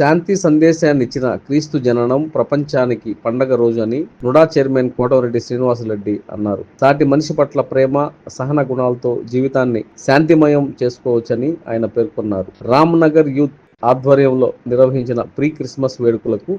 శాంతి సందేశాన్ని ఇచ్చిన క్రీస్తు జననం ప్రపంచానికి పండగ రోజు అని నుడా చైర్మన్ కోటవరెడ్డి శ్రీనివాసరెడ్డి అన్నారు. సాటి మనిషి పట్ల ప్రేమ సహన గుణాలతో జీవితాన్ని శాంతిమయం చేసుకోవచ్చని ఆయన పేర్కొన్నారు. రామ్ నగర్ యూత్ ఆధ్వర్యంలో నిర్వహించిన ప్రీ క్రిస్మస్ వేడుకలకు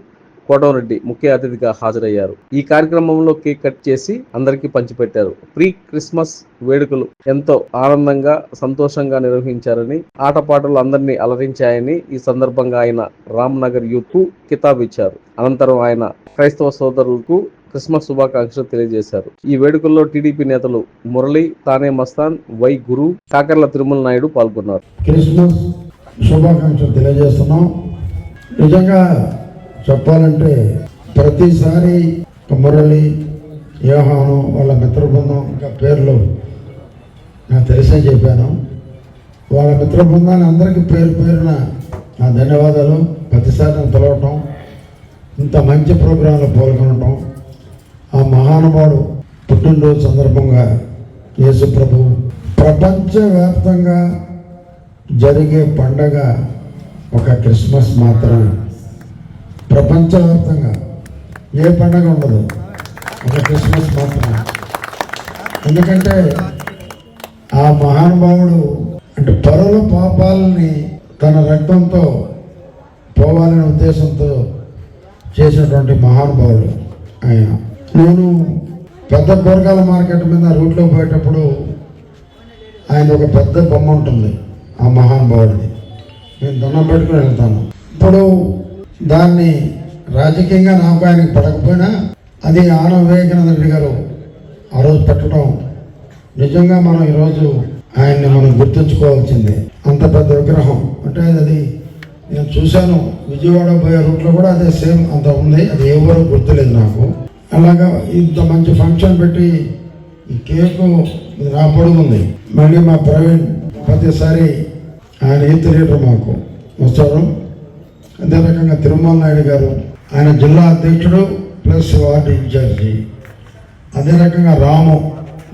కోటవరెడ్డి ముఖ్య అతిథిగా హాజరయ్యారు. ఈ కార్యక్రమంలో కేక్ కట్ చేసి అందరికీ పంచిపెట్టారు. ప్రీ క్రిస్మస్ వేడుకలు ఎంతో ఆనందంగా సంతోషంగా నిర్వహించారని ఆటపాటలు అందరినీ అలరించాయని ఈ సందర్భంగా ఆయన రామ్నగర్ యూత్కు కితాబ్ ఇచ్చారు. అనంతరం ఆయన క్రైస్తవ సోదరులకు క్రిస్మస్ శుభాకాంక్షలు తెలియజేశారు. ఈ వేడుకల్లో టీడీపీ నేతలు మురళి తానే మస్తాన్ వై గురు కాకర్ల తిరుమల నాయుడు పాల్గొన్నారు. క్రిస్మస్ శుభాకాంక్షలు తెలియజేస్తున్నాం. నిజంగా చెప్పాలంటే ప్రతిసారి మురళి యోహాను వాళ్ళ మిత్ర బృందం ఇంకా పేర్లు నాకు తెలిసే చెప్పాను. వాళ్ళ మిత్ర బృందాన్ని అందరికీ పేరు పేరున నా ధన్యవాదాలు. ప్రతిసారి నన్ను పిలవటం ఇంత మంచి ప్రోగ్రాంలో పాల్గొనటం ఆ మహానుభావుడు పుట్టినరోజు సందర్భంగా యేసు ప్రభు. ప్రపంచవ్యాప్తంగా జరిగే పండగ ఒక క్రిస్మస్ మాత్రమే. ప్రపంచవ్యాప్తంగా ఏ పండగ ఉండదు. ఒక క్రిస్మస్ మాత్రమే. ఎందుకంటే ఆ మహానుభావుడు అంటే పరుల పాపాలని తన రక్తంతో పోవాలనే ఉద్దేశంతో చేసినటువంటి మహానుభావుడు ఆయన. నేను పెద్ద కూరగాయల మార్కెట్ మీద రూట్లో పోయేటప్పుడు ఆయన ఒక పెద్ద బొమ్మ ఉంటుంది ఆ మహానుభావుడిది. నేను దండం పెట్టుకుని వెళ్తాను. ఇప్పుడు దాన్ని రాజకీయంగా నాకు పడకపోయినా అది ఆన వివేకానంద రెడ్డి గారు ఆ రోజు పెట్టడం నిజంగా మనం ఈరోజు ఆయన్ని మనం గుర్తుంచుకోవాల్సిందే. అంత పెద్ద విగ్రహం. అంటే అది నేను చూశాను. విజయవాడ పోయే రూట్లో కూడా అదే సేమ్ అంత ఉంది. అది ఎవరో గుర్తులేదు నాకు. అలాగా ఇంత మంచి ఫంక్షన్ పెట్టి ఈ కేకు నా పొడుగు ఉంది. మళ్ళీ మా ప్రవీణ్ ప్రతిసారి ఆయన ఈత్ లీడర్ మాకు. వస్తారు అదే రకంగా తిరుమల నాయుడు గారు ఆయన జిల్లా అధ్యక్షుడు ప్లస్ వార్డు ఇన్ఛార్జి అదే రకంగా రాము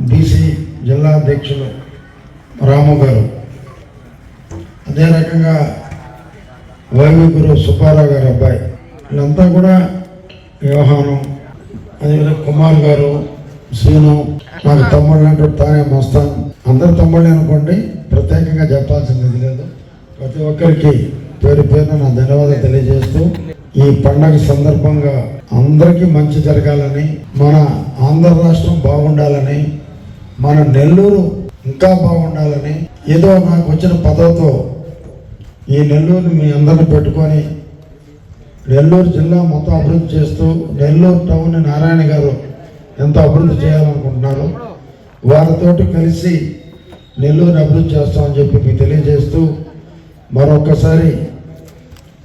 బీసీ జిల్లా అధ్యక్షులు రాము గారు అదే రకంగా వైవి గురు సుబ్బారావు గారు అబ్బాయి వీళ్ళంతా కూడా వ్యవహారం అదేవిధంగా కుమార్ గారు సీను నాకు తమ్ముళ్ళు అంటే తానే మస్తాన్. అందరు తమ్ముళ్ళే అనుకోండి ప్రత్యేకంగా చెప్పాల్సింది లేదు. ప్రతి ఒక్కరికి పేరు పేరున నా ధన్యవాదాలు తెలియజేస్తూ ఈ పండగ సందర్భంగా అందరికీ మంచి జరగాలని మన ఆంధ్ర రాష్ట్రం బాగుండాలని మన నెల్లూరు ఇంకా బాగుండాలని ఏదో నాకు వచ్చిన పదవితో ఈ నెల్లూరుని మీ అందరిని పెట్టుకొని నెల్లూరు జిల్లా మొత్తం అభివృద్ధి చేస్తూ నెల్లూరు టౌన్ నారాయణ గారు ఎంతో అభివృద్ధి చేయాలనుకుంటున్నారు వారితోటి కలిసి నెల్లూరు అభివృద్ధి చేస్తామని చెప్పి మీకు తెలియజేస్తూ మరొకసారి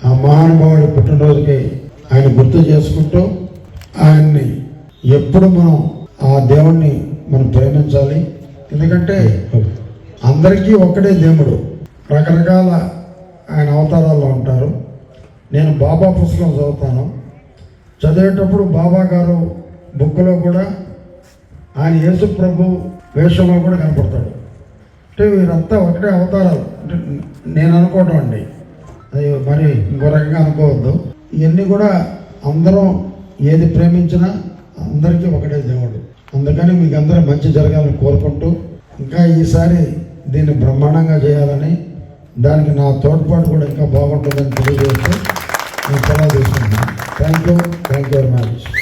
ఆ మహానుభావుడి పుట్టినరోజుకి ఆయన గుర్తు చేసుకుంటూ ఆయన్ని ఎప్పుడు మనం ఆ దేవుణ్ణి మనం ప్రేమించాలి. ఎందుకంటే అందరికీ ఒకటే దేవుడు. రకరకాల ఆయన అవతారాల్లో ఉంటారు. నేను బాబా పుస్తకం చదువుతాను. చదివేటప్పుడు బాబా గారు బుక్లో కూడా ఆయన యేసు ప్రభు వేషంలో కూడా కనపడతాడు. అంటే వీరంతా ఒకటే అవతారాలు. అంటే నేను అనుకోవటం అండి. అది మరి ఇంకో రకంగా అనుకోవద్దు. ఇవన్నీ కూడా అందరం ఏది ప్రేమించినా అందరికీ ఒకటే దేవుడు. అందుకని మీకు అందరూ మంచి జరగాలని కోరుకుంటూ ఇంకా ఈసారి దీన్ని బ్రహ్మాండంగా చేయాలని దానికి నా తోడ్పాటు కూడా ఇంకా బాగుంటుందని తెలియజేస్తూ నేను సెలవు తీసుకుంటున్నాను. Thank you thank you very much